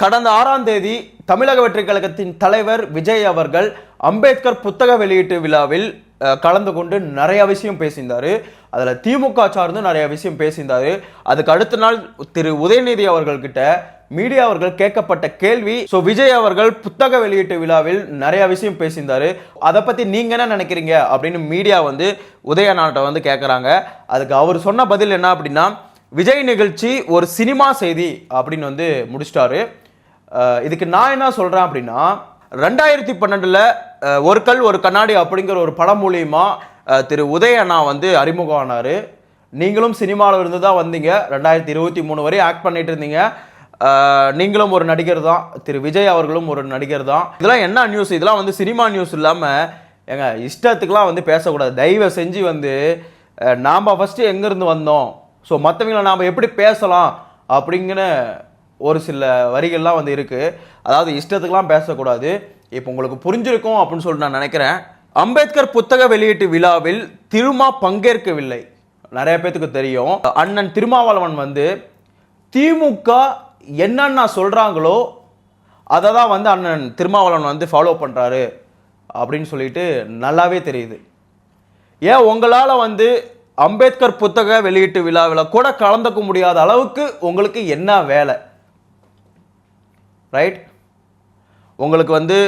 கடந்த ஆறாம் தேதி தமிழக வெற்றி கழகத்தின் தலைவர் விஜய் அவர்கள் அம்பேத்கர் புத்தக வெளியீட்டு விழாவில் கலந்து கொண்டு நிறைய விஷயம் பேசியிருந்தார். அதில் திமுக சார்ந்து நிறைய விஷயம் பேசியிருந்தாரு. அதுக்கு அடுத்த நாள் திரு உதயநிதி அவர்கள்கிட்ட மீடியா அவர்கள் கேட்கப்பட்ட கேள்வி ஸோ விஜய் அவர்கள் புத்தக வெளியீட்டு விழாவில் நிறைய விஷயம் பேசியிருந்தாரு. அதை பற்றி நீங்கள் என்ன நினைக்கிறீங்க? அப்படின்னு மீடியா வந்து உதயநாட்டை வந்து கேட்குறாங்க அதுக்கு அவர் சொன்ன பதில் என்ன அப்படின்னா விஜய் நிகழ்ச்சி ஒரு சினிமா செய்தி அப்படின்னு வந்து முடிச்சிட்டாரு. இதுக்கு நான் என்ன சொல்கிறேன் அப்படின்னா ரெண்டாயிரத்தி பன்னெண்டில் ஒரு கல் ஒரு கண்ணாடி அப்படிங்கிற ஒரு படம் மூலியமாக திரு உதய அண்ணா வந்து அறிமுகம் ஆனார் நீங்களும் சினிமாவில் இருந்து தான் வந்தீங்க. ரெண்டாயிரத்தி இருபத்தி மூணு வரை ஆக்ட் பண்ணிட்டு இருந்தீங்க. நீங்களும் ஒரு நடிகர் தான். திரு விஜய் அவர்களும் ஒரு நடிகர் தான். இதெல்லாம் என்ன நியூஸ் இதெல்லாம் வந்து சினிமா நியூஸ் இல்லாமல் எங்கள் இஷ்டத்துக்கெலாம் வந்து பேசக்கூடாது. தயவு செஞ்சு வந்து நாம் ஃபஸ்ட்டு எங்கேருந்து வந்தோம்? ஸோ மற்றவங்களை நாம் எப்படி பேசலாம் அப்படிங்கிற ஒரு சில வரிகள்லாம் வந்து இருக்குது அதாவது இஷ்டத்துக்கெலாம் பேசக்கூடாது. இப்போ உங்களுக்கு புரிஞ்சிருக்கும் அப்படின்னு சொல்லிட்டு நான் நினைக்கிறேன். அம்பேத்கர் புத்தக வெளியீட்டு விழாவில் திருமா பங்கேற்கவில்லை. நிறைய பேத்துக்கு தெரியும். அண்ணன் திருமாவளவன் வந்து திமுக என்னென்ன சொல்கிறாங்களோ அதை தான் வந்து அண்ணன் திருமாவளவன் வந்து ஃபாலோ பண்ணுறாரு அப்படின்னு சொல்லிட்டு நல்லாவே தெரியுது. ஏன் உங்களால் வந்து அம்பேத்கர் புத்தக வெளியீட்டு விழாவில் கூட கலந்துக்க முடியாத அளவுக்கு உங்களுக்கு என்ன வேலை? ரைட் உங்களுக்கு வந்து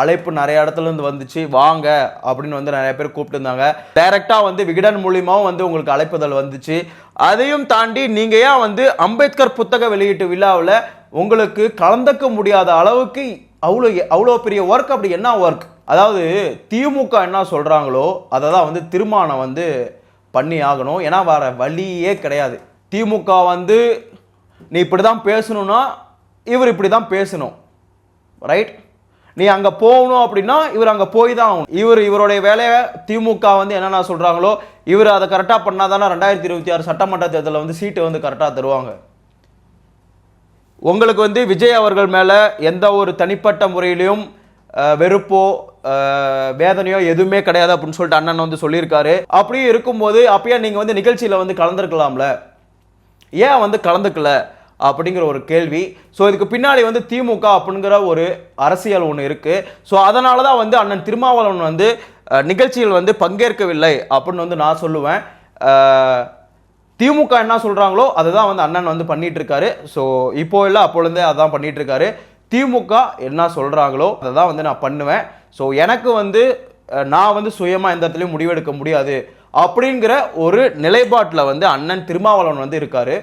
அழைப்பு நிறைய இடத்துல இருந்து வந்துச்சு வாங்க அப்படின்னு வந்து நிறைய பேர் கூப்பிட்டுருந்தாங்க டைரெக்டாக வந்து விகடன் மூலியமாகவும் வந்து உங்களுக்கு அழைப்புதல் வந்துச்சு. அதையும் தாண்டி நீங்கள் ஏன் வந்து அம்பேத்கர் புத்தக வெளியீட்டு விழாவில் உங்களுக்கு கலந்துக்க முடியாத அளவுக்கு அவ்வளோ அவ்வளோ பெரிய ஒர்க் அப்படி என்ன ஒர்க் அதாவது திமுக என்ன சொல்கிறாங்களோ அதை தான் வந்து திருமானம் வந்து பண்ணி ஆகணும் ஏன்னா வர வழியே கிடையாது. திமுக வந்து நீ இப்படி தான் பேசணும்னா இவர் இப்படி தான் பேசணும். ரைட் நீ அங்கே போகணும் அப்படின்னா இவர் அங்கே போய் தான் ஆகணும். இவர் இவருடைய வேலையை திமுக வந்து என்னென்ன சொல்கிறாங்களோ இவர் அதை கரெக்டாக பண்ணால் தானே ரெண்டாயிரத்தி இருபத்தி ஆறு சட்டமன்ற தேர்தலில் வந்து சீட்டு வந்து கரெக்டாக தருவாங்க. உங்களுக்கு வந்து விஜய் அவர்கள் மேலே எந்த ஒரு தனிப்பட்ட முறையிலையும் வெறுப்போ வேதனையோ எதுவுமே கிடையாது அப்படின்னு சொல்லிட்டு அண்ணன் வந்து சொல்லியிருக்காரு. அப்படியே இருக்கும்போது அப்பயே நீங்கள் வந்து நிகழ்ச்சியில் வந்து கலந்துருக்கலாம்ல? ஏன் வந்து கலந்துக்கல? அப்படிங்கிற ஒரு கேள்வி. ஸோ இதுக்கு பின்னாடி வந்து திமுக அப்படிங்கிற ஒரு அரசியல் ஒன்று இருக்குது ஸோ அதனால தான் வந்து அண்ணன் திருமாவளவன் வந்து நிகழ்ச்சியில் வந்து பங்கேற்கவில்லை அப்படின்னு வந்து நான் சொல்லுவேன். திமுக என்ன சொல்கிறாங்களோ அதை தான் வந்து அண்ணன் வந்து பண்ணிட்டு இருக்காரு ஸோ இப்போ இல்லை அப்பொழுதே அதான் பண்ணிட்டு இருக்காரு திமுக என்ன சொல்கிறாங்களோ அதை தான் வந்து நான் பண்ணுவேன். ஸோ எனக்கு வந்து நான் வந்து சுயமாக எந்த இடத்துலையும் முடிவெடுக்க முடியாது. அப்படிங்கிற ஒரு நிலைப்பாட்டில் வந்து அண்ணன் திருமாவளவன் வந்து இருக்கார்.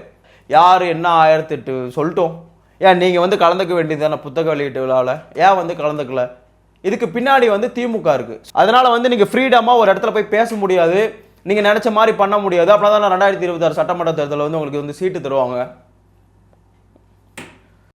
யார் என்ன ஆயிரத்தெட்டு சொல்லிட்டோம். ஏன் நீங்கள் வந்து கலந்துக்க வேண்டியதான புத்தக வெளியீட்டு விழாவில் ஏன் வந்து கலந்துக்கல? இதுக்கு பின்னாடி வந்து திமுக இருக்குது அதனால் வந்து நீங்கள் ஃப்ரீடமாக ஒரு இடத்துல போய் பேச முடியாது. நீங்கள் நினச்ச மாதிரி பண்ண முடியாது. அப்படின்னா தான் ரெண்டாயிரத்தி இருபத்தாறு சட்டமன்ற தேர்தலில் வந்து உங்களுக்கு வந்து சீட்டு தருவாங்க.